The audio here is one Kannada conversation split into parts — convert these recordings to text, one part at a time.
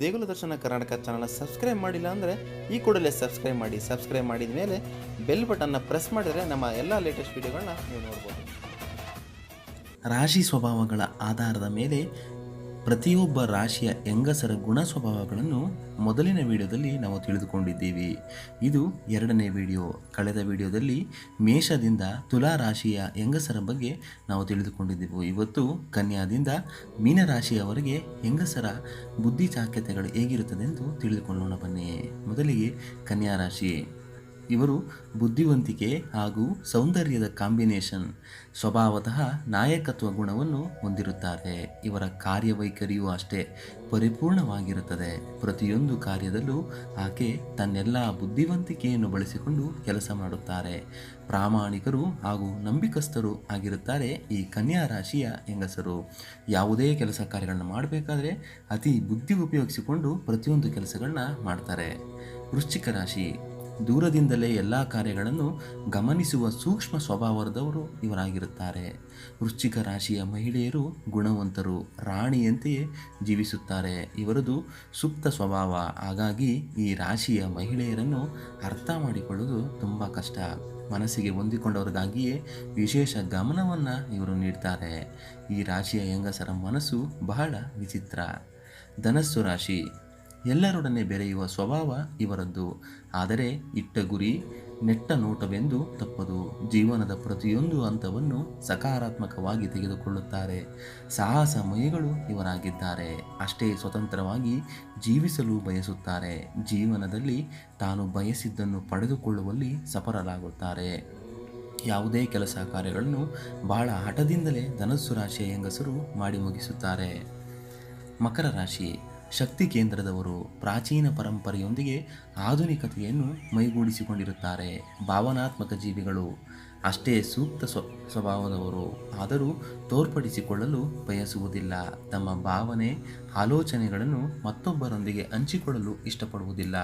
ದೇಗುಲ ದರ್ಶನ ಕರ್ನಾಟಕ ಚಾನಲ್ನ ಸಬ್ಸ್ಕ್ರೈಬ್ ಮಾಡಿಲ್ಲ ಅಂದರೆ ಈ ಕೂಡಲೇ ಸಬ್ಸ್ಕ್ರೈಬ್ ಮಾಡಿ ಸಬ್ಸ್ಕ್ರೈಬ್ ಮಾಡಿದ ಮೇಲೆ ಬೆಲ್ ಬಟನ್ನ ಪ್ರೆಸ್ ಮಾಡಿದರೆ ನಮ್ಮ ಎಲ್ಲ ಲೇಟೆಸ್ಟ್ ವಿಡಿಯೋಗಳನ್ನ ನೀವು ನೋಡ್ಬೋದು. ರಾಶಿ ಸ್ವಭಾವಗಳ ಆಧಾರದ ಮೇಲೆ ಪ್ರತಿಯೊಬ್ಬ ರಾಶಿಯ ಹೆಂಗಸರ ಗುಣ ಸ್ವಭಾವಗಳನ್ನು ಮೊದಲಿನ ವಿಡಿಯೋದಲ್ಲಿ ನಾವು ತಿಳಿದುಕೊಂಡಿದ್ದೀವಿ. ಇದು ಎರಡನೇ ವಿಡಿಯೋ. ಕಳೆದ ವಿಡಿಯೋದಲ್ಲಿ ಮೇಷದಿಂದ ತುಲಾ ರಾಶಿಯ ಹೆಂಗಸರ ಬಗ್ಗೆ ನಾವು ತಿಳಿದುಕೊಂಡಿದ್ದೆವು. ಇವತ್ತು ಕನ್ಯಾದಿಂದ ಮೀನರಾಶಿಯವರೆಗೆ ಹೆಂಗಸರ ಬುದ್ಧಿ ಚಾಕ್ಯತೆಗಳು ಹೇಗಿರುತ್ತದೆಂದು ತಿಳಿದುಕೊಳ್ಳೋಣ ಬನ್ನಿ. ಮೊದಲಿಗೆ ಕನ್ಯಾ ರಾಶಿ. ಇವರು ಬುದ್ಧಿವಂತಿಕೆ ಹಾಗೂ ಸೌಂದರ್ಯದ ಕಾಂಬಿನೇಷನ್, ಸ್ವಭಾವತಃ ನಾಯಕತ್ವ ಗುಣವನ್ನು ಹೊಂದಿರುತ್ತಾರೆ. ಇವರ ಕಾರ್ಯವೈಖರಿಯೂ ಅಷ್ಟೇ ಪರಿಪೂರ್ಣವಾಗಿರುತ್ತದೆ. ಪ್ರತಿಯೊಂದು ಕಾರ್ಯದಲ್ಲೂ ಆಕೆ ತನ್ನೆಲ್ಲ ಬುದ್ಧಿವಂತಿಕೆಯನ್ನು ಬಳಸಿಕೊಂಡು ಕೆಲಸ ಮಾಡುತ್ತಾರೆ. ಪ್ರಾಮಾಣಿಕರು ಹಾಗೂ ನಂಬಿಕಸ್ಥರು ಆಗಿರುತ್ತಾರೆ ಈ ಕನ್ಯಾ ರಾಶಿಯ ಹೆಂಗಸರು. ಯಾವುದೇ ಕೆಲಸ ಕಾರ್ಯಗಳನ್ನು ಮಾಡಬೇಕಾದ್ರೆ ಅತಿ ಬುದ್ಧಿ ಉಪಯೋಗಿಸಿಕೊಂಡು ಪ್ರತಿಯೊಂದು ಕೆಲಸಗಳನ್ನ ಮಾಡ್ತಾರೆ. ವೃಶ್ಚಿಕ ರಾಶಿ ದೂರದಿಂದಲೇ ಎಲ್ಲ ಕಾರ್ಯಗಳನ್ನು ಗಮನಿಸುವ ಸೂಕ್ಷ್ಮ ಸ್ವಭಾವದವರು ಇವರಾಗಿರುತ್ತಾರೆ. ವೃಶ್ಚಿಕ ರಾಶಿಯ ಮಹಿಳೆಯರು ಗುಣವಂತರು, ರಾಣಿಯಂತೆಯೇ ಜೀವಿಸುತ್ತಾರೆ. ಇವರದು ಸುಪ್ತ ಸ್ವಭಾವ. ಹಾಗಾಗಿ ಈ ರಾಶಿಯ ಮಹಿಳೆಯರನ್ನು ಅರ್ಥ ಮಾಡಿಕೊಳ್ಳುವುದು ತುಂಬ ಕಷ್ಟ. ಮನಸ್ಸಿಗೆ ಹೊಂದಿಕೊಂಡವರಿಗಾಗಿಯೇ ವಿಶೇಷ ಗಮನವನ್ನು ಇವರು ನೀಡ್ತಾರೆ. ಈ ರಾಶಿಯ ಹೆಂಗಸರ ಮನಸ್ಸು ಬಹಳ ವಿಚಿತ್ರ. ಧನಸ್ಸು ರಾಶಿ. ಎಲ್ಲರೊಡನೆ ಬೆರೆಯುವ ಸ್ವಭಾವ ಇವರದ್ದು. ಆದರೆ ಇಟ್ಟ ಗುರಿ ನೆಟ್ಟ ನೋಟವೆಂದು ತಪ್ಪದು. ಜೀವನದ ಪ್ರತಿಯೊಂದು ಹಂತವನ್ನು ಸಕಾರಾತ್ಮಕವಾಗಿ ತೆಗೆದುಕೊಳ್ಳುತ್ತಾರೆ. ಸಾಹಸ ಮಯಿಗಳು ಇವರಾಗಿದ್ದಾರೆ. ಅಷ್ಟೇ ಸ್ವತಂತ್ರವಾಗಿ ಜೀವಿಸಲು ಬಯಸುತ್ತಾರೆ. ಜೀವನದಲ್ಲಿ ತಾನು ಬಯಸಿದ್ದನ್ನು ಪಡೆದುಕೊಳ್ಳುವಲ್ಲಿ ಸಫಲರಾಗುತ್ತಾರೆ. ಯಾವುದೇ ಕೆಲಸ ಕಾರ್ಯಗಳನ್ನು ಬಹಳ ಹಠದಿಂದಲೇ ಧನಸ್ಸು ರಾಶಿಯ ಹೆಂಗಸರು ಮಾಡಿ ಮುಗಿಸುತ್ತಾರೆ. ಮಕರ ರಾಶಿ. ಶಕ್ತಿ ಕೇಂದ್ರದವರು ಪ್ರಾಚೀನ ಪರಂಪರೆಯೊಂದಿಗೆ ಆಧುನಿಕತೆಯನ್ನು ಮೈಗೂಡಿಸಿಕೊಂಡಿರುತ್ತಾರೆ ಭಾವನಾತ್ಮಕ ಜೀವಿಗಳು. ಅಷ್ಟೇ ಸೂಕ್ತ ಸ್ವ, ಸ್ವಭಾವದವರು ಆದರೂ ತೋರ್ಪಡಿಸಿಕೊಳ್ಳಲು ಬಯಸುವುದಿಲ್ಲ. ತಮ್ಮ ಭಾವನೆ, ಆಲೋಚನೆಗಳನ್ನು ಮತ್ತೊಬ್ಬರೊಂದಿಗೆ ಹಂಚಿಕೊಳ್ಳಲು ಇಷ್ಟಪಡುವುದಿಲ್ಲ.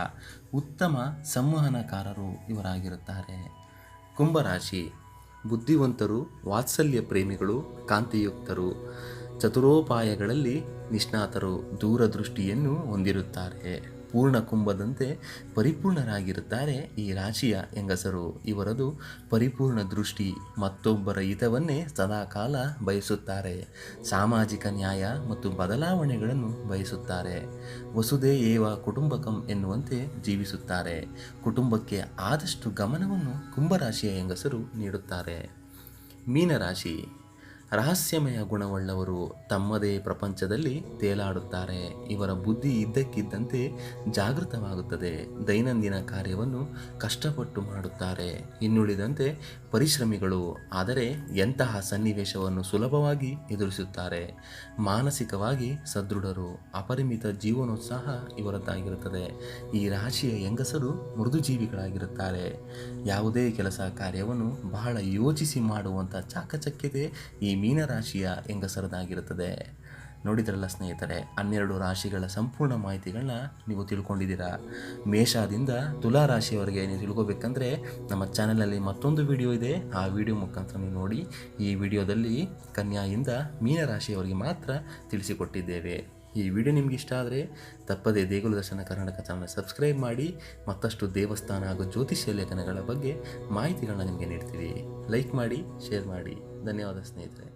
ಉತ್ತಮ ಸಂವಹನಕಾರರು ಇವರಾಗಿರುತ್ತಾರೆ. ಕುಂಭರಾಶಿ. ಬುದ್ಧಿವಂತರು, ವಾತ್ಸಲ್ಯ ಪ್ರೇಮಿಗಳು, ಕಾಂತಿಯುಕ್ತರು. ಚತುರೋಪಾಯಗಳಲ್ಲಿ ನಿಷ್ಣಾತರು ದೂರದೃಷ್ಟಿಯನ್ನು ಹೊಂದಿರುತ್ತಾರೆ. ಪೂರ್ಣ ಕುಂಭದಂತೆ ಪರಿಪೂರ್ಣರಾಗಿರುತ್ತಾರೆ ಈ ರಾಶಿಯ ಹೆಂಗಸರು. ಇವರದು ಪರಿಪೂರ್ಣ ದೃಷ್ಟಿ, ಮತ್ತೊಬ್ಬರ ಹಿತವನ್ನೇ ಸದಾಕಾಲ ಬಯಸುತ್ತಾರೆ. ಸಾಮಾಜಿಕ ನ್ಯಾಯ ಮತ್ತು ಬದಲಾವಣೆಗಳನ್ನು ಬಯಸುತ್ತಾರೆ. ವಸುದೇ ಏವ ಕುಟುಂಬಕಂ ಎನ್ನುವಂತೆ ಜೀವಿಸುತ್ತಾರೆ. ಕುಟುಂಬಕ್ಕೆ ಆದಷ್ಟು ಗಮನವನ್ನು ಕುಂಭರಾಶಿಯ ಹೆಂಗಸರು ನೀಡುತ್ತಾರೆ. ಮೀನರಾಶಿ ರಹಸ್ಯಮಯ ಗುಣವುಳ್ಳವರು ತಮ್ಮದೇ ಪ್ರಪಂಚದಲ್ಲಿ ತೇಲಾಡುತ್ತಾರೆ. ಇವರ ಬುದ್ಧಿ ಇದ್ದಕ್ಕಿದ್ದಂತೆ ಜಾಗೃತವಾಗುತ್ತದೆ. ದೈನಂದಿನ ಕಾರ್ಯವನ್ನು ಕಷ್ಟಪಟ್ಟು ಮಾಡುತ್ತಾರೆ. ಇನ್ನುಳಿದಂತೆ ಪರಿಶ್ರಮಿಗಳು, ಆದರೆ ಎಂತಹ ಸನ್ನಿವೇಶವನ್ನು ಸುಲಭವಾಗಿ ಎದುರಿಸುತ್ತಾರೆ. ಮಾನಸಿಕವಾಗಿ ಸದೃಢರು, ಅಪರಿಮಿತ ಜೀವನೋತ್ಸಾಹ ಇವರದ್ದಾಗಿರುತ್ತದೆ. ಈ ರಾಶಿಯ ಹೆಂಗಸರು ಮೃದುಜೀವಿಗಳಾಗಿರುತ್ತಾರೆ. ಯಾವುದೇ ಕೆಲಸ ಕಾರ್ಯವನ್ನು ಬಹಳ ಯೋಚಿಸಿ ಮಾಡುವಂಥ ಚಾಕಚಕ್ಯತೆ ಈ ಮೀನರಾಶಿಯ ಹೆಂಗಸರದಾಗಿರುತ್ತದೆ ನೋಡಿದ್ರಲ್ಲ ಸ್ನೇಹಿತರೆ, ಹನ್ನೆರಡು ರಾಶಿಗಳ ಸಂಪೂರ್ಣ ಮಾಹಿತಿಗಳನ್ನ ನೀವು ತಿಳ್ಕೊಂಡಿದ್ದೀರಾ? ಮೇಷದಿಂದ ತುಲಾ ರಾಶಿಯವರೆಗೆ ನೀವು ತಿಳ್ಕೊಬೇಕಂದ್ರೆ ನಮ್ಮ ಚಾನಲಲ್ಲಿ ಮತ್ತೊಂದು ವಿಡಿಯೋ ಇದೆ. ಆ ವಿಡಿಯೋ ಮುಖಾಂತರ ನೀವು ನೋಡಿ, ಈ ವಿಡಿಯೋದಲ್ಲಿ ಕನ್ಯಾಯಿಂದ ಮೀನರಾಶಿಯವರಿಗೆ ಮಾತ್ರ ತಿಳಿಸಿಕೊಟ್ಟಿದ್ದೇವೆ. ಈ ವಿಡಿಯೋ ನಿಮ್ಗೆ ಇಷ್ಟ ಆದರೆ ತಪ್ಪದೇ ದೇಗುಲ ದರ್ಶನ ಕರ್ನಾಟಕ ಚಾನಲ್ ಸಬ್ಸ್ಕ್ರೈಬ್ ಮಾಡಿ, ಮತ್ತಷ್ಟು ದೇವಸ್ಥಾನ ಹಾಗೂ ಜ್ಯೋತಿಷ್ಯ ಲೇಖನಗಳ ಬಗ್ಗೆ ಮಾಹಿತಿಗಳನ್ನ ನಿಮಗೆ ನೀಡ್ತೀವಿ. ಲೈಕ್ ಮಾಡಿ ಶೇರ್ ಮಾಡಿ. ಧನ್ಯವಾದ ಸ್ನೇಹಿತರೆ.